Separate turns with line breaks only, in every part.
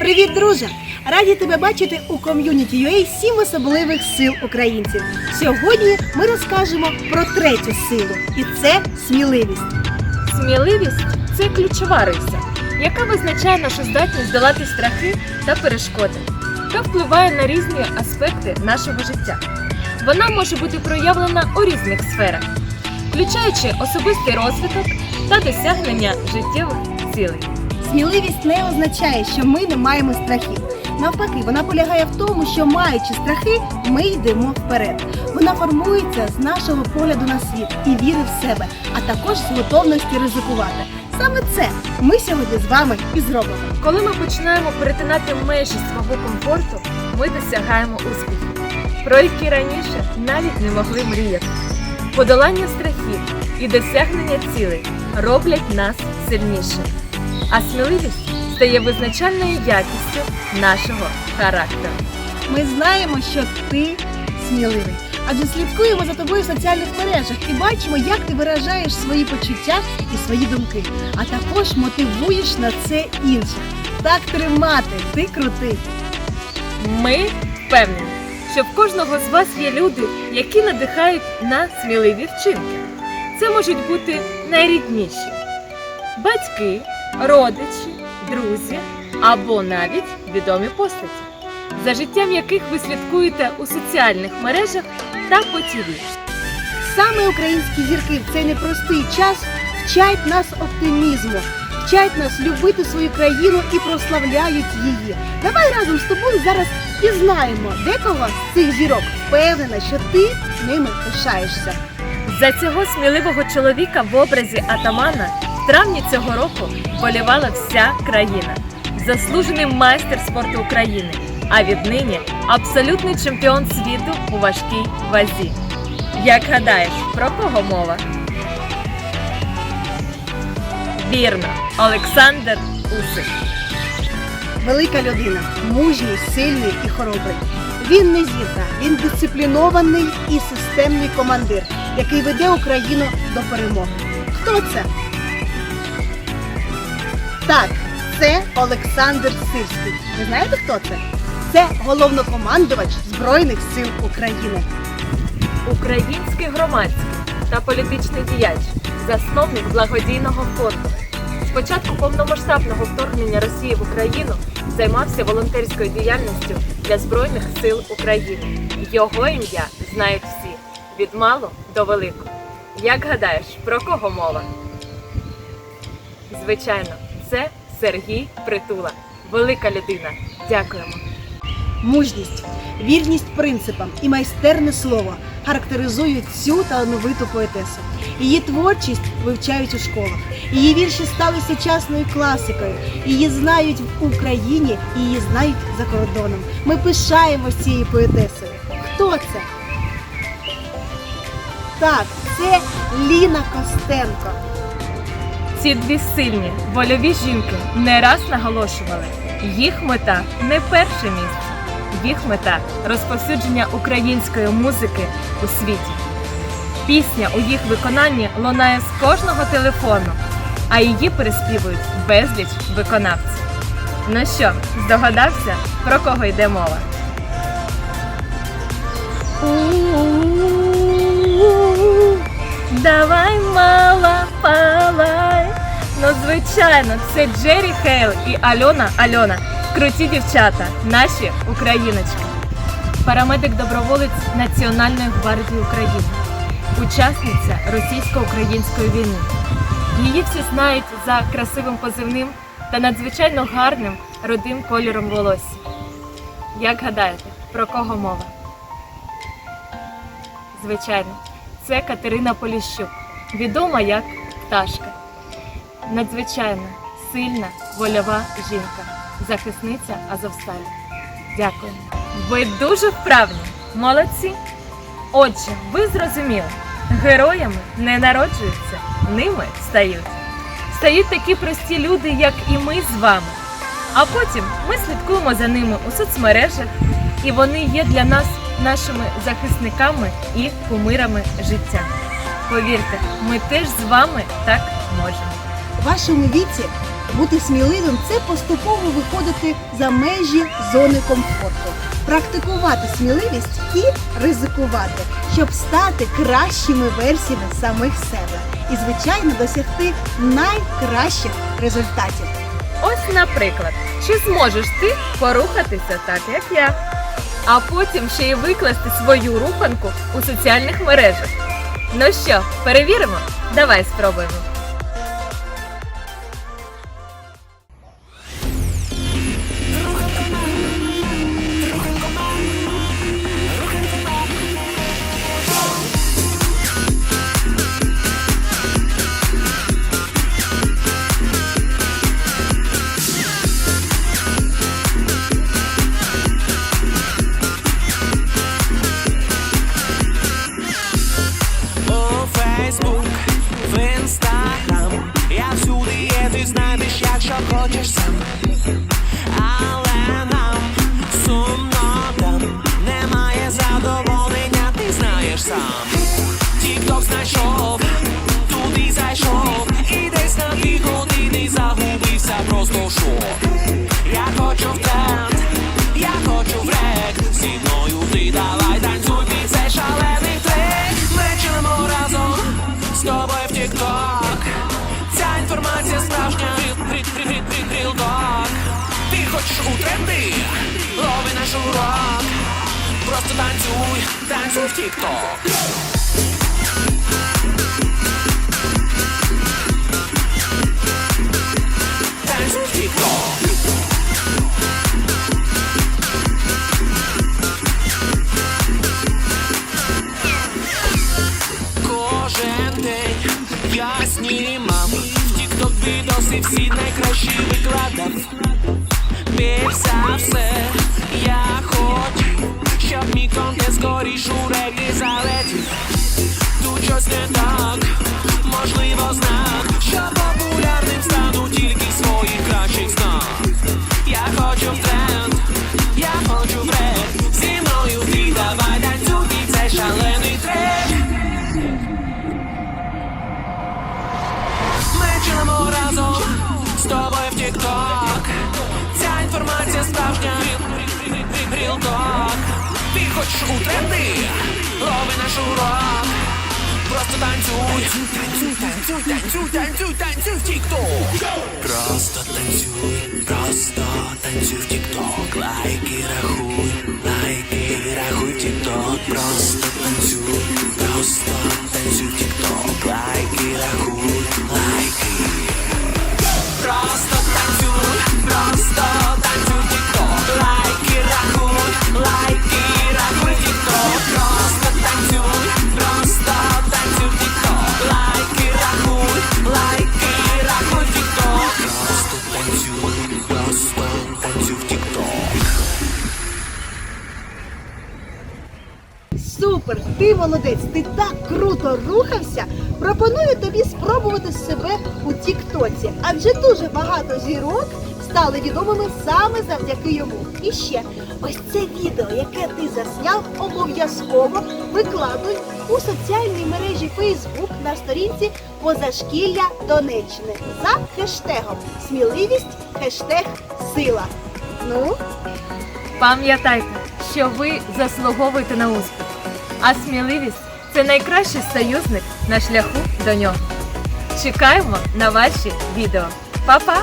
Привіт, друже! Раді тебе бачити у ком'юніті UA 7 особливих сил українців. Сьогодні ми розкажемо про третю силу, і це сміливість.
Сміливість це ключова риса, яка визначає нашу здатність долати страхи та перешкоди та впливає на різні аспекти нашого життя. Вона може бути проявлена у різних сферах, включаючи особистий розвиток та досягнення життєвих цілей.
Сміливість не означає, що ми не маємо страхів. Навпаки, вона полягає в тому, що маючи страхи, ми йдемо вперед. Вона формується з нашого погляду на світ і віри в себе, а також з готовності ризикувати. Саме це ми сьогодні з вами і зробимо.
Коли ми починаємо перетинати межі свого комфорту, ми досягаємо успіху, про які раніше навіть не могли мріяти. Подолання страхів і досягнення цілей роблять нас сильнішими, а сміливість стає визначальною якістю нашого характеру.
Ми знаємо, що ти сміливий. Адже слідкуємо за тобою в соціальних мережах і бачимо, як ти виражаєш свої почуття і свої думки, а також мотивуєш на це інших. Так тримати, ти крутий.
Ми впевнені, що в кожного з вас є люди, які надихають на сміливі вчинки. Це можуть бути найрідніші батьки, родичі, друзі або навіть відомі постаті, за життям яких ви слідкуєте у соціальних мережах та по ТІВІ.
Саме українські зірки в цей непростий час вчать нас оптимізму, вчать нас любити свою країну і прославляють її. Давай разом з тобою зараз пізнаємо декого з цих зірок. Впевнена, що ти ними пишаєшся.
За цього сміливого чоловіка в образі атамана травні цього року болівала вся країна. Заслужений майстер спорту України, а віднині абсолютний чемпіон світу у важкій вазі. Як гадаєш, про кого мова? Вірно, Олександр Усик.
Велика людина, мужній, сильний і хоробрий. Він не зірка, він дисциплінований і системний командир, який веде Україну до перемоги. Хто це? Так, це Олександр Сирський. Ви знаєте, хто це? Це головнокомандувач Збройних сил України.
Український громадський та політичний діяч, засновник благодійного фонду. З початку повномасштабного вторгнення Росії в Україну займався волонтерською діяльністю для Збройних сил України. Його ім'я знають всі від мало до великого. Як гадаєш, про кого мова? Звичайно, це Сергій Притула. Велика людина. Дякуємо.
Мужність, вірність принципам і майстерне слово характеризують цю талановиту поетесу. Її творчість вивчають у школах. Її вірші стали сучасною класикою. Її знають в Україні і її знають за кордоном. Ми пишаємось цією поетесою. Хто це? Так, це Ліна Костенко.
Ці дві сильні вольові жінки не раз наголошували, їх мета не перше місце, їх мета розповсюдження української музики у світі. Пісня у їх виконанні лунає з кожного телефону, а її переспівують безліч виконавців. Ну що, здогадався, про кого йде мова? Давай, мала, палай. Звичайно, це Джері Хейл і Альона Альона. Круті дівчата, наші україночки. Парамедик-доброволець Національної гвардії України, учасниця російсько-української війни. Її всі знають за красивим позивним та надзвичайно гарним родим кольором волосся. Як гадаєте, про кого мова? Звичайно, це Катерина Поліщук, відома як пташка. Надзвичайно сильна вольова жінка, захисниця Азовсталі. Дякую. Ви дуже вправні, молодці. Отже, ви зрозуміли, героями не народжуються, ними стають. Стають такі прості люди, як і ми з вами. А потім ми слідкуємо за ними у соцмережах, і вони є для нас нашими захисниками і кумирами життя. Повірте, ми теж з вами так можемо.
Вашому віці Бути сміливим це поступово виходити за межі зони комфорту, практикувати сміливість і ризикувати, щоб стати кращими версіями самих себе і, звичайно, досягти найкращих результатів.
Ось, наприклад, чи зможеш ти порухатися так, як я, а потім ще й викласти свою руханку у соціальних мережах. Ну що, перевіримо? Давай спробуємо.
Просто. Я хочу в тренд, я хочу в рек, зі мною ти давай танцюй під цей шалений трек. Ми разом з тобою в тік-ток. Ця інформація справжня. Ти хочеш у тренди, лови наш урок. Просто танцюй, танцюй в тік-ток. Кожен день я знімав. Тік-ток відоси всі найкращі викладав. Більш все я хочу Щоб мій скоріш у реки Тут щось не так, можливо знак Що популярним інформація справжня Ріл-ток Ти хочеш у тренди? Лови наш урок Просто танцюй Танцюй, танцюй, танцюй, танцюй, танцюй в тік-ток Просто танцюй, просто танцюй в тік-ток Лайки рахуй, лайки рахуй тік-ток Просто танцюй, просто танцюй в тік-ток
молодець! Ти так круто рухався! Пропоную тобі спробувати себе у Тіктоці, адже дуже багато зірок стали відомими саме завдяки йому. І ще ось це відео, яке ти засняв, обов'язково викладуй у соціальній мережі Facebook на сторінці Позашкілля Донеччини за хештегом Сміливість хештег сила. Ну,
Пам'ятайте, що ви заслуговуєте на успіх, а сміливість це найкращий союзник на шляху до нього. Чекаємо на ваші відео. Па-па!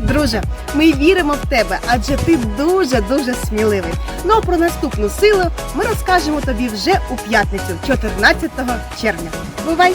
Друже, ми віримо в тебе, адже ти дуже дуже сміливий. Ну а про наступну силу ми розкажемо тобі вже у п'ятницю, 14 червня. Бувай!